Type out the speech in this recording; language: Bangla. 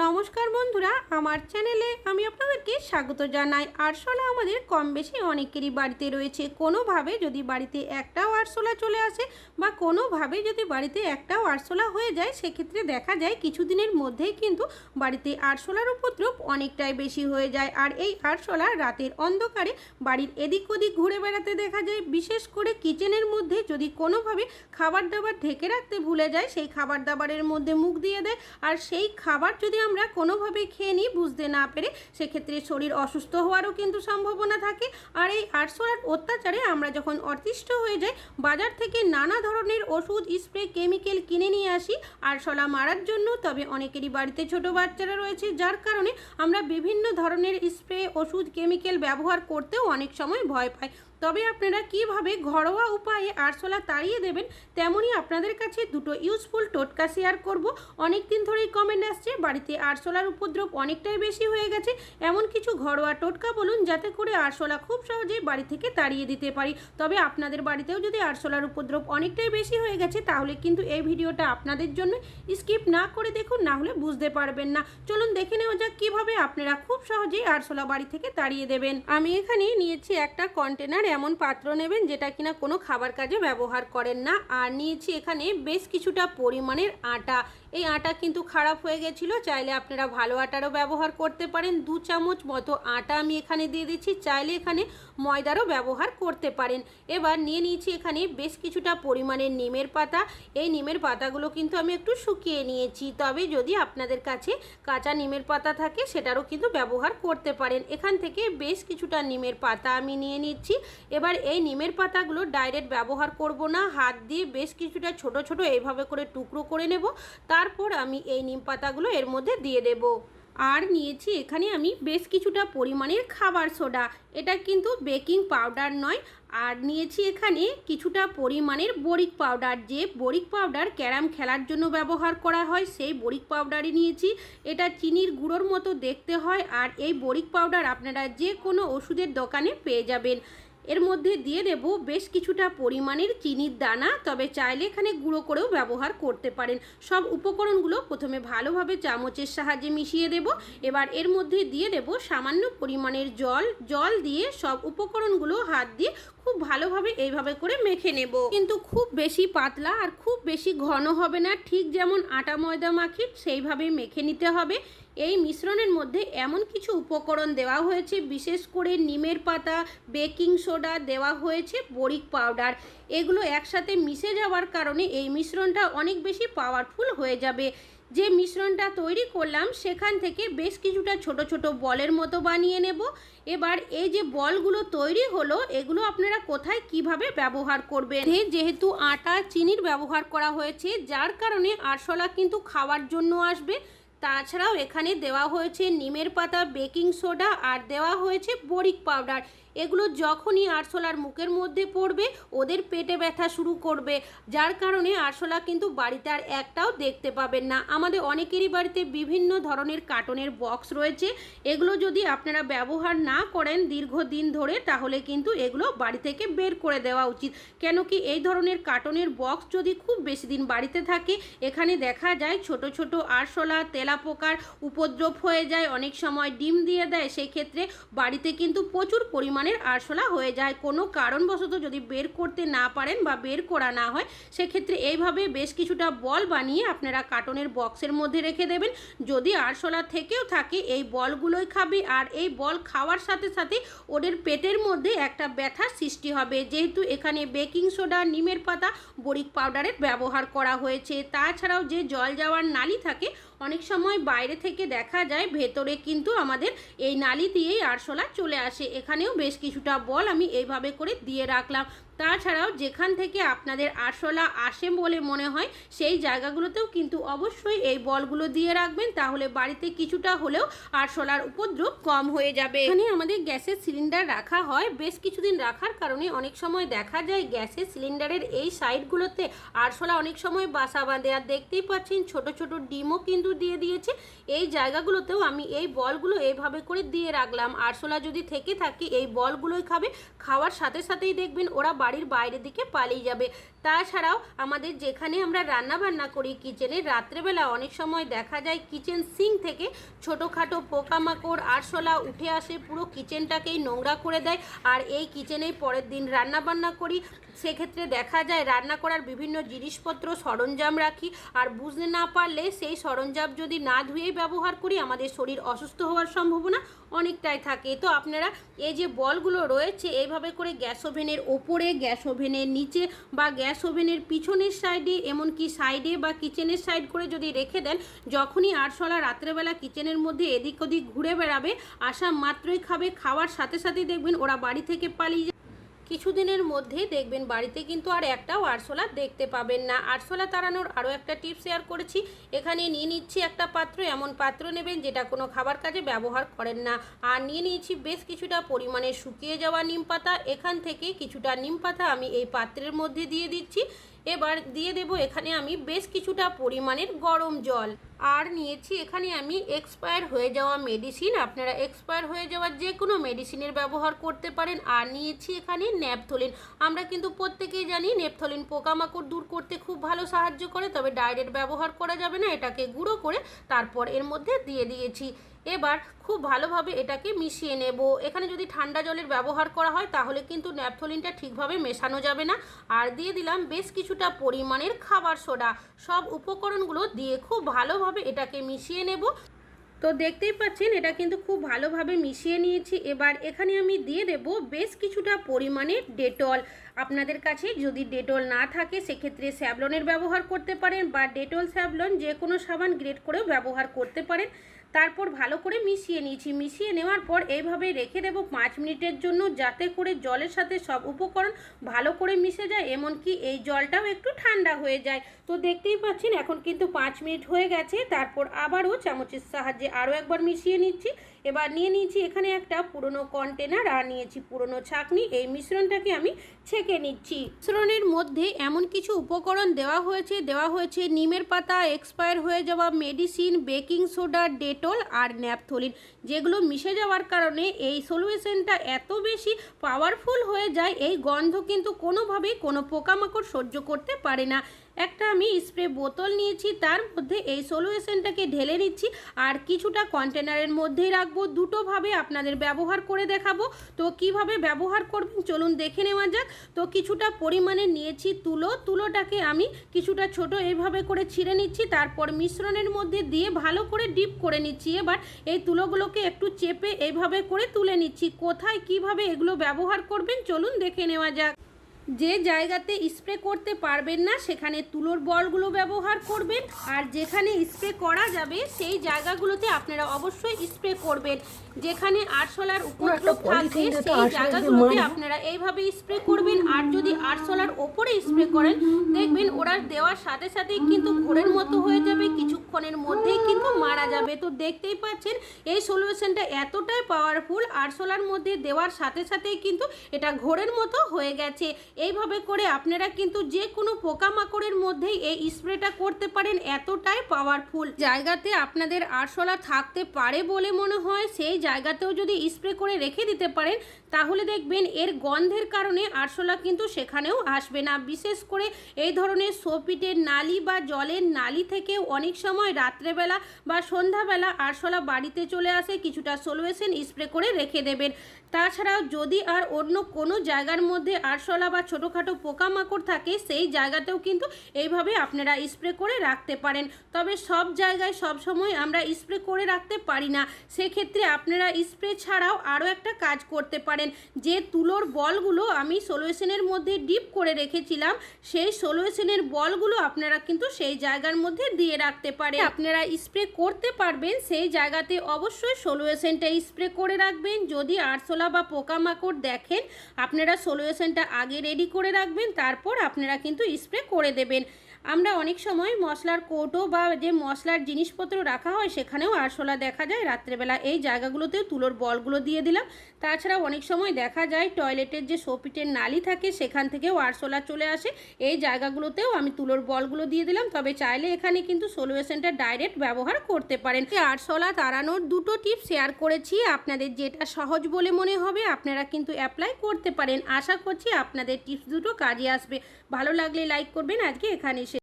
নমস্কার বন্ধুরা, আমার চ্যানেলে আমি আপনাদেরকে স্বাগত জানাই। আরশোলা আমাদের কম বেশি অনেকেরই বাড়িতে রয়েছে। কোনোভাবে যদি বাড়িতে একটাও আরশোলা চলে আসে বা কোনোভাবে যদি বাড়িতে একটাও আরশোলা হয়ে যায়, সেক্ষেত্রে দেখা যায় কিছুদিনের মধ্যেই কিন্তু বাড়িতে আরশোলার উপদ্রব অনেকটাই বেশি হয়ে যায়। আর এই আরশোলা রাতের অন্ধকারে বাড়ির এদিক ওদিক ঘুরে বেড়াতে দেখা যায়। বিশেষ করে কিচেনের মধ্যে যদি কোনোভাবে খাবার দাবার ঢেকে রাখতে ভুলে যায়, সেই খাবার দাবারের মধ্যে মুখ দিয়ে দেয়। আর সেই খাবার যদি আমরা কোনোভাবে খেয়ে নিই, বুঝতে না পেরে সেক্ষেত্রে শরীর অসুস্থ হওয়ারও কিন্তু সম্ভাবনা থাকে। আর এই আরশোলার অত্যাচারে আমরা যখন অতিষ্ঠ হয়ে যাই, বাজার থেকে নানা ধরনের ওষুধ, স্প্রে, কেমিক্যাল কিনে নিয়ে আসি। আরশোলা মারার জন্য তবে অনেকেরই বাড়িতে ছোট বাচ্চারা রয়েছে, যার কারণে আমরা বিভিন্ন ধরনের স্প্রে, ওষুধ, কেমিক্যাল ব্যবহার করতেও অনেক সময় ভয় পাই। তবে আপনারা কীভাবে ঘরোয়া উপায়ে আরশোলা তাড়িয়ে দেবেন তেমনই আপনাদের কাছে দুটো ইউজফুল টোটকা শেয়ার করব। অনেক দিন ধরেই কমেন্ট আসছে, বাড়িতে আরশোলার উপদ্রব অনেকটাই বেশি হয়ে গেছে। এমন কিছু ঘরোয়া টোটকা বলুন, যাতে করে আরশোলা খুব সহজেই বাড়ি থেকে তাড়িয়ে দিতে পারি। তবে আপনাদের বাড়িতেও যদি আরশোলার উপদ্রব অনেকটাই বেশি হয়ে গেছে, তাহলে কিন্তু এই ভিডিওটা আপনাদের জন্য স্কিপ না করে দেখুন, না হলে বুঝতে পারবেন না। চলুন দেখে নেওয়া যাক কীভাবে আপনারা খুব সহজেই আরশোলা বাড়ি থেকে তাড়িয়ে দেবেন। আমি এখানে নিয়েছি একটা কন্টেনার এমন পাত্র নেবেন যেটা কিনা কোনো খাবার কাজে ব্যবহার করেন না। আর নিয়েছি এখানে বেশ কিছুটা পরিমাণের আটা। এই আটা কিন্তু খারাপ হয়ে গেছিল, চাইলে আপনারা ভালো আটারও ব্যবহার করতে পারেন। দু চামচ মতো আটা আমি এখানে দিয়ে দিচ্ছি, চাইলে এখানে ময়দারও ব্যবহার করতে পারেন। এবার নিয়ে নিয়েছি এখানে বেশ কিছুটা পরিমাণের নিমের পাতা। এই নিমের পাতাগুলো কিন্তু আমি একটু শুকিয়ে নিয়েছি, তবে যদি আপনাদের কাছে কাঁচা নিমের পাতা থাকে, সেটারও কিন্তু ব্যবহার করতে পারেন। এখান থেকে বেশ কিছুটা নিমের পাতা আমি নিয়ে নিচ্ছি। এবার এই নিমের পাতাগুলো ডাইরেক্ট ব্যবহার করব না, হাত দিয়ে বেশ কিছুটা ছোট ছোট এইভাবে করে টুকরো করে নেব। তারপর আমি এই নিম পাতাগুলো এর মধ্যে দিয়ে দেব। আর নিয়েছি এখানে আমি বেশ কিছুটা পরিমাণের খাবার সোডা। এটা কিন্তু বেকিং পাউডার নয়। আর নিয়েছি এখানে কিছুটা পরিমাণের বরিক পাউডার। যে বরিক পাউডার ক্যারাম খেলার জন্য ব্যবহার করা হয়, সেই বরিক পাউডারই নিয়েছি। এটা চিনির গুঁড়োর মতো দেখতে হয়। আর এই বরিক পাউডার আপনারা যে কোনো ওষুধের দোকানে পেয়ে যাবেন। এর মধ্যে দিয়ে দেব বেশ কিছুটা পরিমাণের চিনির দানা, তবে চাইলে এখানে গুঁড়ো করেও ব্যবহার করতে পারেন। সব উপকরণগুলো প্রথমে ভালোভাবে চামচের সাহায্যে মিশিয়ে দেব। এবার এর মধ্যে দিয়ে দেব সামান্য পরিমাণের জল। জল দিয়ে সব উপকরণগুলো হাত দিয়ে খুব ভালোভাবে এইভাবে করে মেখে নেব। কিন্তু খুব বেশি পাতলা আর খুব বেশি ঘন হবে না। ঠিক যেমন আটা ময়দা মাখি সেইভাবে মেখে নিতে হবে। এই মিশ্রণের মধ্যে এমন কিছু উপকরণ দেওয়া হয়েছে, বিশেষ করে নিমের পাতা, বেকিং সোডা দেওয়া হয়েছে, বরিক পাউডার। এগুলো একসাথে মিশে যাওয়ার কারণে এই মিশ্রণটা অনেক বেশি পাওয়ারফুল হয়ে যাবে। যে মিশ্রণটা তৈরি করলাম, সেখান থেকে বেশ কিছুটা ছোট ছোট বলের মতো বানিয়ে নেব। এবার এই যে বলগুলো তৈরি হলো, এগুলো আপনারা কোথায় কীভাবে ব্যবহার করবেন? যেহেতু আটা, চিনির ব্যবহার করা হয়েছে, যার কারণে আরশোলা কিন্তু খাওয়ার জন্য আসবে। তাছাড়াও এখানে দেওয়া হয়েছে নিমের পাতা বেকিং সোডা আর দেওয়া হয়েছে বরিক পাউডার। এগুলো যখনই আরশোলার মুখের মধ্যে পড়বে, ওদের পেটে ব্যথা শুরু করবে। যার কারণে আরশোলা কিন্তু বাড়িতে আর একটাও দেখতে পাবেন না। আমাদের অনেকেরই বাড়িতে বিভিন্ন ধরনের কার্টনের বক্স রয়েছে। এগুলো যদি আপনারা ব্যবহার না করেন দীর্ঘদিন ধরে, তাহলে কিন্তু এগুলো বাড়ি থেকে বের করে দেওয়া উচিত। কেন কি এই ধরনের কার্টনের বক্স যদি খুব বেশি দিন বাড়িতে থাকে, এখানে দেখা যায় ছোট ছোট আরশোলা, তেলাপোকার উপদ্রব হয়ে যায়, অনেক সময় ডিম দিয়ে দেয়। সেই ক্ষেত্রে বাড়িতে কিন্তু প্রচুর পরিমাণ পরিমাণের আরশোলা হয়ে যায়। কোনো কারণবশত যদি বের করতে না পারেন বা বের করা না হয়, সেক্ষেত্রে এইভাবে বেশ কিছুটা বল বানিয়ে আপনারা কার্টনের বক্সের মধ্যে রেখে দেবেন। যদি আরশোলা থেকেও থাকে, এই বলগুলোই খাবে আর এই বল খাওয়ার সাথে সাথে ওদের পেটের মধ্যে একটা ব্যথার সৃষ্টি হবে। যেহেতু এখানে বেকিং সোডা, নিমের পাতা, বরিক পাউডারের ব্যবহার করা হয়েছে। তাছাড়াও যে জল যাওয়ার নালি থাকে অনেক সময় বাইরে থেকে দেখা যায়, ভেতরে কিন্তু আমাদের এই নালি দিয়েই আরশোলা চলে আসে। এখানেও বেশ কিছুটা বল আমি এইভাবে করে দিয়ে রাখলাম। তাছাড়াও যেখান থেকে আপনাদের আরশোলা আসে বলে মনে হয়, সেই জায়গাগুলোতেও কিন্তু অবশ্যই এই বলগুলো দিয়ে রাখবেন, তাহলে বাড়িতে কিছুটা হলেও আরশোলার উপদ্রব কম হয়ে যাবে। এখানে আমাদের গ্যাসের সিলিন্ডার রাখা হয়। বেশ কিছুদিন রাখার কারণে অনেক সময় দেখা যায় গ্যাসের সিলিন্ডারের এই সাইডগুলোতে আরশোলা অনেক সময় বাসা বাঁধে। আর দেখতেই পাচ্ছেন ছোট ছোট ডিমও কিন্তু দিয়ে দিয়েছে। এই জায়গাগুলোতেও আমি এই বলগুলো এইভাবে করে দিয়ে রাখলাম। আরশোলা যদি থেকে থাকে, এই বলগুলোই খাবে। খাওয়ার সাথে সাথেই দেখবেন ওরা বাড়ির বাইরের দিকে পালিয়ে যাবে। তাছাড়াও আমাদের যেখানে আমরা রান্না বান্না করি কিচেনে, রাত্রেবেলা অনেক সময় দেখা যায় কিচেন সিঙ্ক থেকে ছোটোখাটো পোকামাকড়, আরশোলা উঠে আসে, পুরো কিচেনটাকেই নোংরা করে দেয়। আর এই কিচেনেই পরের দিন রান্না বান্না করি। সেক্ষেত্রে দেখা যায় রান্না করার বিভিন্ন জিনিসপত্র সরঞ্জাম রাখি। আর বুঝতে না পারলে সেই সরঞ্জাম যদি না ধুয়েই ব্যবহার করি, আমাদের শরীর অসুস্থ হওয়ার সম্ভাবনা অনেকটাই থাকে। তো আপনারা এই যে বলগুলো রয়েছে, এইভাবে করে গ্যাস ওভেনের ওপরে, গ্যাস ওভেনের নিচে বা গ্যাস ওভেনের পিছনের সাইডে, এমনকি সাইডে বা কিচেনের সাইড করে যদি রেখে দেন, যখনই আরশোলা রাত্রেবেলা কিচেনের মধ্যে এদিক ওদিক ঘুরে বেড়াবে আসা মাত্রই খাবে খাওয়ার সাথে সাথেই দেখবেন ওরা বাড়ি থেকে পালিয়ে। কিছুদিনের মধ্যেই দেখবেন বাড়িতে কিন্তু আর একটাও আরশোলা দেখতে পাবেন না। আরশোলা তাড়ানোর আরও একটা টিপ শেয়ার করেছি। এখানে নিয়ে নিচ্ছি একটা পাত্র, এমন পাত্র নেবেন যেটা কোনো খাবার কাজে ব্যবহার করেন না। আর নিয়ে নিয়েছি বেশ কিছুটা পরিমাণে শুকিয়ে যাওয়া নিম পাতা। এখান থেকে কিছুটা নিম পাতা আমি এই পাত্রের মধ্যে দিয়ে দিচ্ছি। এবার দিয়ে দেব এখানে আমি বেশ কিছুটা পরিমাণের গরম জল। আর নিয়েছি এখানে আমি এক্সপায়ার হয়ে যাওয়া মেডিসিন আপনারা এক্সপায়ার হয়ে যাওয়া যে কোনো মেডিসিনের ব্যবহার করতে পারেন। আর নিয়েছি এখানে ন্যাপথলিন। আমরা কিন্তু প্রত্যেকেই জানি নেপথলিন পোকামাকড় দূর করতে খুব ভালো সাহায্য করে, তবে ডাইরেক্ট ব্যবহার করা যাবে না। এটাকে গুঁড়ো করে তারপর এর মধ্যে দিয়ে দিয়েছি। এবার খুব ভালোভাবে এটাকে মিশিয়ে নেব। এখানে যদি ঠান্ডা জলের ব্যবহার করা হয়, তাহলে কিন্তু ন্যাপথলিনটা ঠিকভাবে মেশানো যাবে না। আর দিয়ে দিলাম বেশ কিছুটা পরিমাণের খাবার সোডা। সব উপকরণগুলো দিয়ে খুব ভালোভাবে এটাকে মিশিয়ে নেব। তো দেখতেই পাচ্ছেন, এটা কিন্তু খুব ভালোভাবে মিশিয়ে নিয়েছি। এবার এখানে আমি দিয়ে দেব বেশ কিছুটা পরিমাণে ডেটল। আপনাদের কাছে যদি ডেটল না থাকে, সেক্ষেত্রে স্যাভলনের ব্যবহার করতে পারেন বা ডেটল স্যাভলন যে কোনো সাবান গ্রেড করেও ব্যবহার করতে পারেন। তারপর ভালো করে মিশিয়ে নিয়েছি। মিশিয়ে নেওয়ার পর এইভাবে রেখে দেব পাঁচ মিনিটের জন্য যাতে করে জলের সাথে সব উপকরণ ভালো করে মিশে যায়, এমনকি এই জলটাও একটু ঠান্ডা হয়ে যায়। তো দেখতেই পাচ্ছেন, এখন কিন্তু পাঁচ মিনিট হয়ে গেছে। তারপর আবারও চামচের সাহায্যে আরও একবার মিশিয়ে নিচ্ছি। এবার নিয়ে নিয়েছি এখানে একটা পুরনো কন্টেনার আর নিয়েছি পুরনো ছাকনি। এই মিশ্রণটাকে আমি ছেঁকে নিচ্ছি। মিশ্রণের মধ্যে এমন কিছু উপকরণ দেওয়া হয়েছে দেওয়া হয়েছে নিমের পাতা এক্সপায়ার হয়ে যাওয়া মেডিসিন বেকিং সোডা ডেটল আর ন্যাপথলিন যেগুলো মিশে যাওয়ার কারণে এই সলিউশনটা এত বেশি পাওয়ারফুল হয়ে যায়, এই গন্ধ কিন্তু কোনোভাবেই কোনো পোকামাকড় সহ্য করতে পারে না। একটা আমি স্প্রে বোতল নিয়েছি, তার মধ্যে এই সলিউশনটাকে ঢেলে নিচ্ছি আর কিছুটা কন্টেনারের মধ্যেই রাখব। দুটোভাবে আপনাদের ব্যবহার করে দেখাবো। তো কীভাবে ব্যবহার করবেন চলুন দেখে নেওয়া যাক। তো কিছুটা পরিমাণে নিয়েছি তুলো। তুলোটাকে আমি কিছুটা ছোট এইভাবে করে ছিঁড়ে নিচ্ছি, তারপর মিশ্রণের মধ্যে দিয়ে ভালো করে ডিপ করে নিচ্ছি। এবার এই তুলোগুলোকে একটু চেপে এইভাবে করে তুলে নিচ্ছি। কোথায় কীভাবে এগুলো ব্যবহার করবেন চলুন দেখে নেওয়া যাক। যে জায়গাতে স্প্রে করতে পারবেন না সেখানে তুলোর বলগুলো ব্যবহার করবেন। আর যেখানে স্প্রে করা যাবে সেই জায়গাগুলোতে আপনারা অবশ্যই স্প্রে করবেন। যেখানে আরশোলার উপদ্রব থাকবে সেই জায়গাগুলোতে আপনারা এইভাবে স্প্রে করবেন। আর যদি আরশোলার ওপরে স্প্রে করেন দেখবেন ওরা দেওয়ার সাথে সাথেই কিন্তু ঘোরের মতো হয়ে যাবে কিছুক্ষণের মধ্যেই কিন্তু মারা যাবে। তো দেখতেই পাচ্ছেন এই সলিউশনটা এতটাই পাওয়ারফুল আরশোলার মধ্যে দেওয়ার সাথে সাথেই কিন্তু এটা ঘোরের মতো হয়ে গেছে। এইভাবে করে আপনারা কিন্তু যে কোনো পোকামাকড়ের মধ্যেই এই স্প্রেটা করতে পারেন, এতটাই পাওয়ারফুল জায়গাতে আপনাদের আরশোলা থাকতে পারে বলে মনে হয়, সেই জায়গাতেও যদি স্প্রে করে রেখে দিতে পারেন তাহলে দেখবেন এর গন্ধের কারণে আরশোলা কিন্তু সেখানেও আসবে না। বিশেষ করে এই ধরনের সোপিটের নালি বা জলের নালি থেকে অনেক সময় রাত্রেবেলা বা সন্ধ্যাবেলা আরশোলা বাড়িতে চলে আসে, কিছুটা সলিউশন স্প্রে করে রেখে দেবেন। তাছাড়াও যদি আর অন্য কোনো জায়গার মধ্যে আরশোলা বা ছোটোখাটো পোকামাকড় থাকে, সেই জায়গাতেও কিন্তু এইভাবে আপনারা স্প্রে করে রাখতে পারেন। তবে সব জায়গায় সব সময় আমরা স্প্রে করে রাখতে পারি না। সেক্ষেত্রে আপনারা স্প্রে ছাড়াও আরও একটা কাজ করতে পারেন। যে তুলোর বলগুলো আমি সলিউশনের মধ্যে ডিপ করে রেখেছিলাম, সেই সলিউশনের বলগুলো আপনারা কিন্তু সেই জায়গার মধ্যে দিয়ে রাখতে পারেন। আপনারা স্প্রে করতে পারবেন, সেই জায়গাতে অবশ্যই সলিউশনটা স্প্রে করে রাখবেন। যদি আরশোলা বা পোকামাকড় দেখেন, আপনারা সলিউশনটা আগে রেডি করে রাখবেন, তারপর আপনারা কিন্তু স্প্রে করে দেবেন। আমরা অনেক সময় মশলার কৌটো বা যে মশলার জিনিসপত্র রাখা হয় সেখানেও আরশোলা দেখা যায়। রাত্রেবেলা এই জায়গাগুলোতেও তুলোর বলগুলো দিয়ে দিলাম। তাছাড়া অনেক সময় দেখা যায় টয়লেটের যে সোপিটের নালি থাকে সেখান থেকেও আরশোলা চলে আসে। এই জায়গাগুলোতেও আমি তুলোর বলগুলো দিয়ে দিলাম। তবে চাইলে এখানে কিন্তু সলিউশনটা ডাইরেক্ট ব্যবহার করতে পারেন। আরশোলা তাড়ানোর দুটো টিপস শেয়ার করেছি। আপনাদের যেটা সহজ বলে মনে হবে আপনারা কিন্তু অ্যাপ্লাই করতে পারেন। আশা করছি আপনাদের টিপস দুটো কাজে আসবে। ভালো লাগলে লাইক করবেন। আজকে এখানে